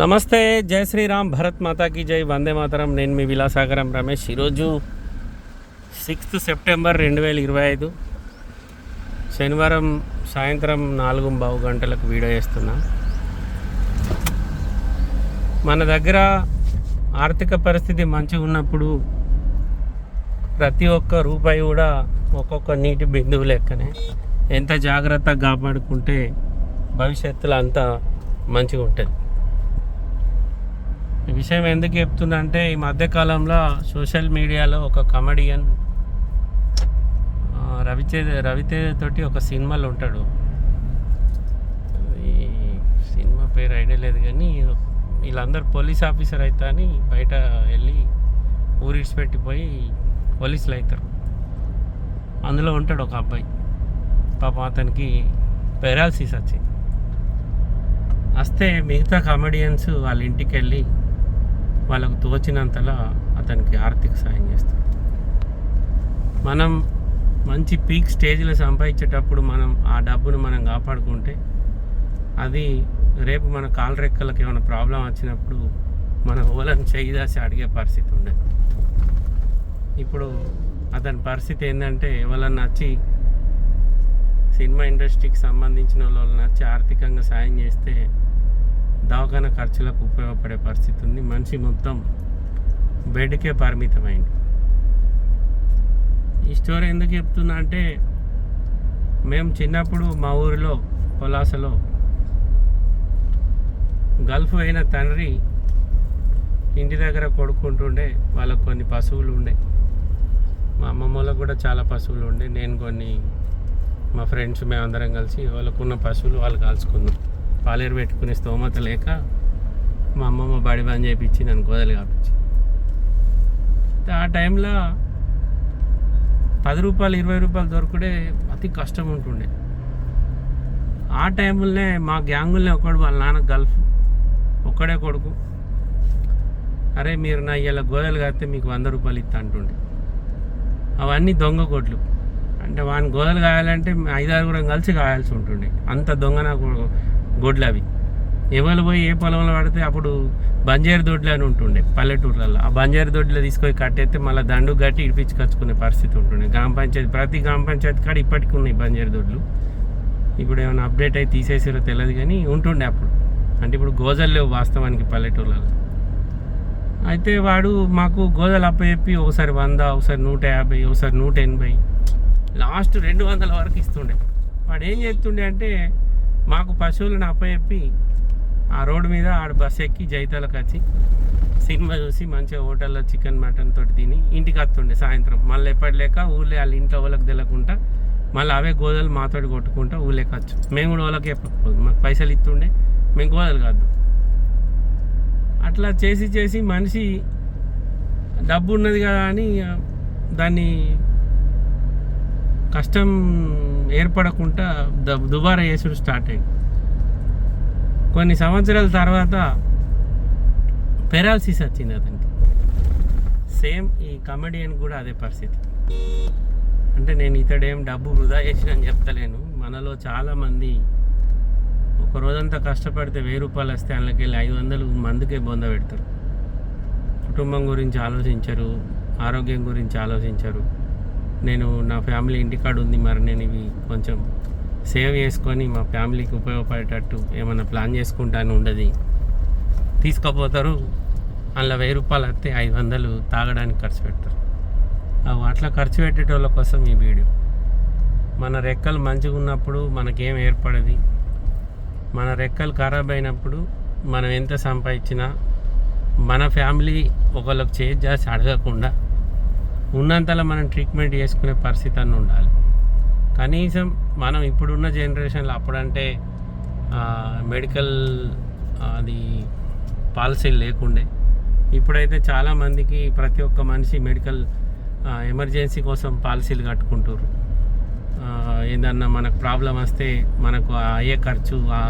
నమస్తే జై శ్రీరామ్ భరత్ మాతాకి జై వందే మాతరం. నేను మీ విలాసాగరం రమేష్. ఈరోజు సిక్స్త్ సెప్టెంబర్ రెండు వేల ఇరవై ఐదు. శనివారం సాయంత్రం నాలుగు బావు గంటలకు వీడియో చేస్తున్నా. మన దగ్గర ఆర్థిక పరిస్థితి మంచిగా ఉన్నప్పుడు ప్రతి ఒక్క రూపాయి కూడా ఒక్కొక్క నీటి బిందువు లెక్కనే. ఎంత జాగ్రత్తగా కాపాడుకుంటే భవిష్యత్తులో అంత మంచిగా ఉంటుంది. విషయం ఎందుకు చెప్తున్నా అంటే ఈ మధ్యకాలంలో సోషల్ మీడియాలో ఒక కమెడియన్ రవితేజ రవితేజ తోటి ఒక సినిమాలో ఉంటాడు. ఈ సినిమా పేరు ఐడియా లేదు కానీ వీళ్ళందరూ పోలీస్ ఆఫీసర్ అవుతా అని బయట వెళ్ళి ఊరిడిచిపెట్టిపోయి పోలీసులు అవుతారు అందులో ఉంటాడు ఒక అబ్బాయి. పాపం అతనికి పెరాలసిస్ వచ్చింది. వస్తే మిగతా కామెడియన్స్ వాళ్ళ ఇంటికి వెళ్ళి వాళ్ళకు తోచినంతలా అతనికి ఆర్థిక సాయం చేస్తారు మనం మంచి పీక్ స్టేజ్లో సంపాదించేటప్పుడు మనం ఆ డబ్బును మనం కాపాడుకుంటే అది రేపు మన కాలు రెక్కలకి ఏమైనా ప్రాబ్లం వచ్చినప్పుడు మన ఓలను చేయిదాసి అడిగే పరిస్థితి ఉండదు. ఇప్పుడు అతని పరిస్థితి ఏంటంటే ఎవరన్నా వచ్చి సినిమా ఇండస్ట్రీకి సంబంధించిన వాళ్ళు నచ్చి ఆర్థికంగా సాయం చేస్తే దవాఖాన ఖర్చులకు ఉపయోగపడే పరిస్థితి ఉంది. మనిషి మొత్తం బెడ్కే పరిమితమైంది. ఈ స్టోరీ ఎందుకు చెప్తున్నా అంటే మేము చిన్నప్పుడు మా ఊరిలో పొలాసలో గల్ఫ్ అయిన తండ్రి ఇంటి దగ్గర కొడుకుంటుండే వాళ్ళకు కొన్ని పశువులు ఉండే. మా అమ్మమ్మ వాళ్ళకు కూడా చాలా పశువులు ఉండే. నేను కొన్ని మా ఫ్రెండ్స్ మేమందరం కలిసి వాళ్ళకున్న పశువులు వాళ్ళు కాల్చుకున్నాం. పాలేరు పెట్టుకునే స్తోమత లేక మా అమ్మమ్మ బడి బంద్ చేయించి నన్ను గోదలు కాపించి. ఆ టైంలో పది రూపాయలు ఇరవై రూపాయలు దొరకడే అతి కష్టం ఉంటుండే. ఆ టైంలోనే మా గ్యాంగుల్నే ఒకడు వాళ్ళ నాన్న గల్ఫ్ ఒక్కడే కొడుకు. అరే మీరు నా ఇలా గోదలు కాస్తే మీకు వంద రూపాయలు ఇస్తా అంటుండే. అవన్నీ దొంగ కొట్లు. అంటే వాని గోదలు కాయాలంటే ఐదారుగురం కలిసి కాయాల్సి ఉంటుండే. అంత దొంగ నాకు గొడ్లు అవి ఎవరు పోయి ఏ పొలంలో పడితే అప్పుడు బంజారు దొడ్లు అని ఉంటుండే పల్లెటూర్లలో. ఆ బంజారు దొడ్లు తీసుకొని కట్టేస్తే మళ్ళీ దండు గట్టి ఇడిపించుకొచ్చుకునే పరిస్థితి ఉంటుండే. గ్రామ పంచాయతీ ప్రతి గ్రామ పంచాయతీ కాడ ఇప్పటికి ఉన్నాయి బంజారు దొడ్లు. ఇప్పుడు ఏమైనా అప్డేట్ అయి తీసేసారో తెలియదు కానీ ఉంటుండే అప్పుడు. అంటే ఇప్పుడు గోజలు లేవు వాస్తవానికి పల్లెటూర్లలో. అయితే వాడు మాకు గోదలు అప్పచెప్పి ఒకసారి వంద ఒకసారి నూట యాభై ఒకసారి నూట ఎనభై లాస్ట్ రెండు వందల వరకు ఇస్తుండే. వాడు ఏం చేస్తుండే అంటే మాకు పశువులను అప్పచెప్పి ఆ రోడ్డు మీద ఆడ బస్ ఎక్కి జైతాలకు వచ్చి సినిమా చూసి మంచిగా హోటల్లో చికెన్ మటన్ తోటి తిని ఇంటికి వస్తుండే సాయంత్రం. మళ్ళీ ఎప్పటిలేక ఊళ్ళో వాళ్ళ ఇంట్లో వాళ్ళకి తెలియకుండా మళ్ళీ అవే గోదలు మాతోటి కొట్టుకుంటా ఊళ్ళే వచ్చు మేము కూడా వాళ్ళకి చెప్పకపోదు. మాకు పైసలు ఇస్తుండే మేము గోదలు కాదు. అట్లా చేసి చేసి మనిషి డబ్బు ఉన్నది కదా అని దాన్ని కష్టం ఏర్పడకుండా ద- దుబారా చేసుడు స్టార్ట్ అయింది. కొన్ని సంవత్సరాల తర్వాత పెరాలసిస్ వచ్చింది అతనికి. సేమ్ ఈ కమెడియన్ కూడా అదే పరిస్థితి. అంటే నేను ఇతడేం డబ్బు వృధా చేసినని చెప్తలేను. మనలో చాలామంది ఒక రోజంతా కష్టపడితే వెయ్యి రూపాయలు వస్తే అందులోకి వెళ్ళి ఐదు వందలు మందుకే బొంద పెడతారు. కుటుంబం గురించి ఆలోచించరు ఆరోగ్యం గురించి ఆలోచించరు. నేను నా ఫ్యామిలీ ఇంటికాడ ఉంది మరి నేను ఇవి కొంచెం సేవ్ చేసుకొని మా ఫ్యామిలీకి ఉపయోగపడేటట్టు ఏమైనా ప్లాన్ చేసుకుంటాను ఉండదు. తీసుకుపోతారు అందులో వెయ్యి రూపాయలు వస్తే ఐదు వందలు తాగడానికి ఖర్చు పెడతారు. అవి అట్లా ఖర్చు పెట్టేటోళ్ళ కోసం ఈ వీడియో. మన రెక్కలు మంచిగా ఉన్నప్పుడు మనకేం ఏర్పడది? మన రెక్కలు ఖరాబ్ అయినప్పుడు మనం ఎంత సంపాదించినా మన ఫ్యామిలీ ఒకళ్ళకి చేంజ్ చేసి అడగకుండా ఉన్నంతలో మనం ట్రీట్మెంట్ చేసుకునే పరిస్థితి అన్న ఉండాలి. కనీసం మనం ఇప్పుడున్న జనరేషన్లో అప్పుడంటే మెడికల్ అది పాలసీలు లేకుండే. ఇప్పుడైతే చాలామందికి ప్రతి ఒక్క మనిషి మెడికల్ ఎమర్జెన్సీ కోసం పాలసీలు కట్టుకుంటారు ఏదన్నా మనకు ప్రాబ్లం వస్తే మనకు అయ్యే ఖర్చు ఆ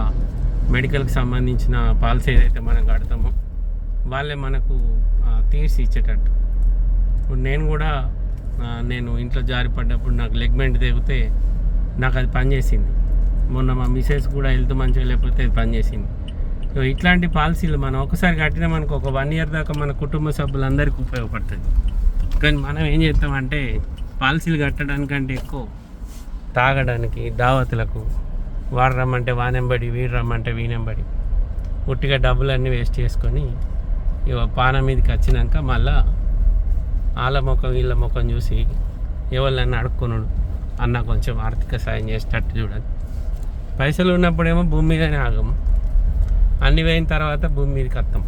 మెడికల్కి సంబంధించిన పాలసీ ఏదైతే మనం కడతామో వాళ్ళే మనకు తీర్చి ఇచ్చేటట్టు. ఇప్పుడు నేను కూడా నేను ఇంట్లో జారిపడ్డప్పుడు నాకు లెగ్మెంట్ తెగితే నాకు అది పనిచేసింది మొన్న మా మిసెస్ కూడా హెల్త్ మంచిగా లేకపోతే అది పనిచేసింది సో ఇట్లాంటి పాలసీలు మనం ఒకసారి కట్టినా మనకు ఒక వన్ ఇయర్ దాకా మన కుటుంబ సభ్యులందరికీ ఉపయోగపడుతుంది. కానీ మనం ఏం చేస్తామంటే పాలసీలు కట్టడానికంటే ఎక్కువ తాగడానికి దావతులకు వాడు రమ్మంటే వానెంబడి వీడు రమ్మంటే వీనెంబడి ఉట్టిగా డబ్బులన్నీ వేస్ట్ చేసుకొని ఇక పానం మీదకి వచ్చినాక మళ్ళా వాళ్ళ ముఖం వీళ్ళ ముఖం చూసి ఎవరినైనా అడుక్కున్నాడు అన్న కొంచెం ఆర్థిక సాయం చేసేటట్టు చూడాలి పైసలు ఉన్నప్పుడేమో భూమి మీదనే ఆగము అన్ని పోయిన తర్వాత భూమి మీదకి వస్తాం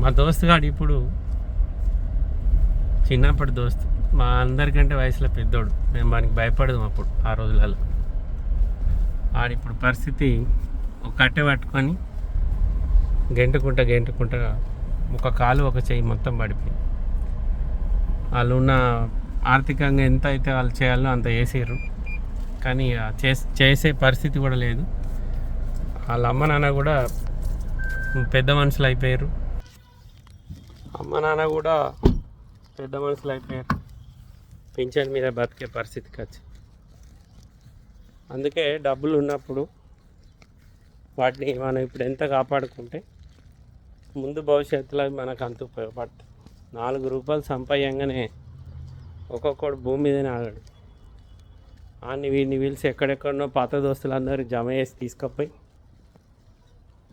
మా దోస్తు గాడు ఇప్పుడు చిన్నప్పటి దోస్తు. మా అందరికంటే వయసులో పెద్దోడు. మేము వానికి భయపడదాం అప్పుడు ఆ రోజులలో. ఆడిప్పుడు పరిస్థితి ఒక కట్టె పట్టుకొని గెంటుకుంట గెంటుకుంట ఒక కాలు ఒక చెయ్యి మొత్తం పడిపోయింది. వాళ్ళు ఉన్న ఆర్థికంగా ఎంత అయితే వాళ్ళు చేయాలో అంత చేసారు కానీ చేస్- చేసే పరిస్థితి కూడా లేదు. వాళ్ళ అమ్మ నాన్న కూడా పెద్ద మనుషులు అయిపోయారు అమ్మ నాన్న కూడా పెద్ద మనుషులు అయిపోయారు పింఛన్ మీద బతికే పరిస్థితికి వచ్చి అందుకే డబ్బులు ఉన్నప్పుడు వాటిని మనం ఇప్పుడు ఎంత కాపాడుకుంటే ముందు భవిష్యత్తులో మనకు అంత ఉపయోగపడతాయి. నాలుగు రూపాయలు సంపాయంగానే ఒక్కొక్కడు భూమి మీదనే ఆగాడు. ఆన్ని వీడిని పిలిచి ఎక్కడెక్కడనో పాత దోస్తులందరూ జమ చేసి తీసుకుపోయి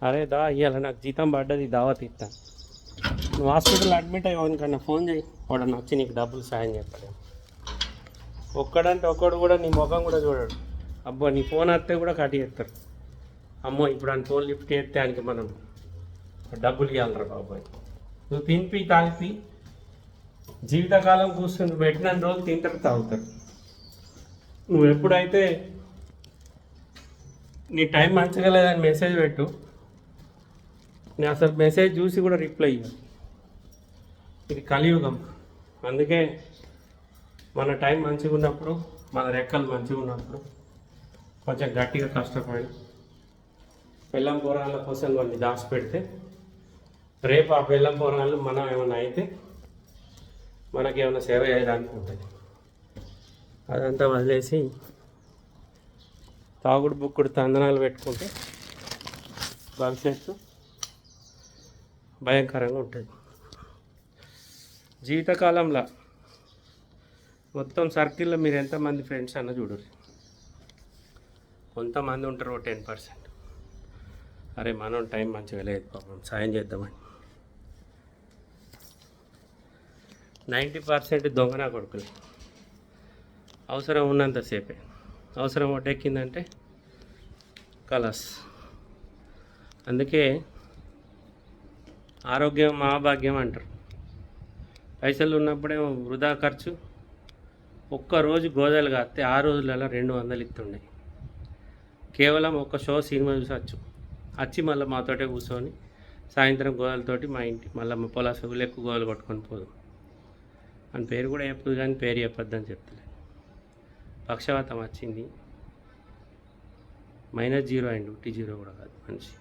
అరే దా ఇవాళ నాకు జీతం పడ్డది దావత్ ఇస్తాను నువ్వు హాస్పిటల్ అడ్మిట్ అయ్యావనికన్నా ఫోన్ చేయి వాడు వచ్చి నీకు డబ్బులు సాయం చెప్పాడు ఒక్కడంటే ఒక్కడు కూడా నీ ముఖం కూడా చూడడు. అబ్బో నీ ఫోన్ వస్తే కూడా కట్ చేస్తారు. అమ్మో ఇప్పుడు ఆయన ఫోన్ లిఫ్ట్ చేస్తే ఆయనకి మనం డబ్బులు ఇవ్వాలరా బాబాయ్. నువ్వు తినిపి తాగిపి. జీవితకాలం కూర్చుని పెట్టిన రోజులు తింటారు తాగుతారు. నువ్వు ఎప్పుడైతే నీ టైం మంచిగా లేదని మెసేజ్ పెట్టు నేను అసలు మెసేజ్ చూసి కూడా రిప్లై ఇవ్వను ఇది కలియుగం. అందుకే మన టైం మంచిగా ఉన్నప్పుడు మన రెక్కలు మంచిగా ఉన్నప్పుడు కొంచెం గట్టిగా కష్టపడి బెల్లం పోరాళ్ళ కోసం కొన్ని దాచిపెడితే రేపు ఆ బెల్లం పోరాళ్ళు మనం ఏమైనా అయితే మనకి ఏమైనా సేవ చేయడానికి ఉంటుంది. అదంతా వదిలేసి తాగుడు బుక్కుడు తందనాలు పెట్టుకుంటే భవిష్యత్తు భయంకరంగా ఉంటుంది. జీవితకాలంలో మొత్తం సర్కిల్లో మీరు ఎంతమంది ఫ్రెండ్స్ అన్న చూడరు కొంతమంది ఉంటారు టెన్ పర్సెంట్. అరే మనం టైం మంచిగా లేదు పాపం. సాయం చేద్దామని. నైంటీ పర్సెంట్ దొంగన కొడుకులు. అవసరం ఉన్నంతసేపే అవసరం ఒట్టెక్కిందంటే కలస్. అందుకే ఆరోగ్యం మహాభాగ్యం అంటారు. పైసలు ఉన్నప్పుడేమో వృధా ఖర్చు. ఒక్క రోజు గోదాలు కాస్తే ఆ రోజులలో రెండు వందలు ఇస్తుండే. కేవలం ఒక షో సినిమా చూసొచ్చు. వచ్చి మళ్ళీ మాతోటే కూర్చొని సాయంత్రం గోదాలతోటి మా ఇంటి మళ్ళీ మా పొలాస ఎక్కువ గోదాలు కొట్టుకొని పోదు. అని పేరు కూడా చెప్పదు కానీ పేరు చెప్పొద్దని చెప్తలే. పక్షవాతం వచ్చింది. మైనస్ జీరో అయింది టీ జీరో కూడా కాదు మనిషి.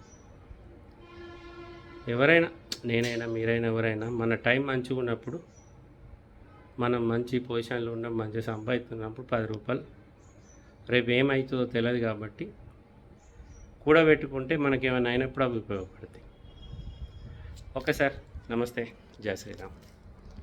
ఎవరైనా నేనైనా మీరైనా ఎవరైనా మన టైం మంచిగా ఉన్నప్పుడు మనం మంచి పొజిషన్లో ఉన్న మంచి సంపాదిస్తున్నప్పుడు పది రూపాయలు. రేపు ఏమవుతుందో తెలియదు కాబట్టి కూడబెట్టుకుంటే మనకి ఏమైనా అయినప్పుడు అవి ఉపయోగపడతాయి. ఓకే సార్ నమస్తే. జయ శ్రీరామ్.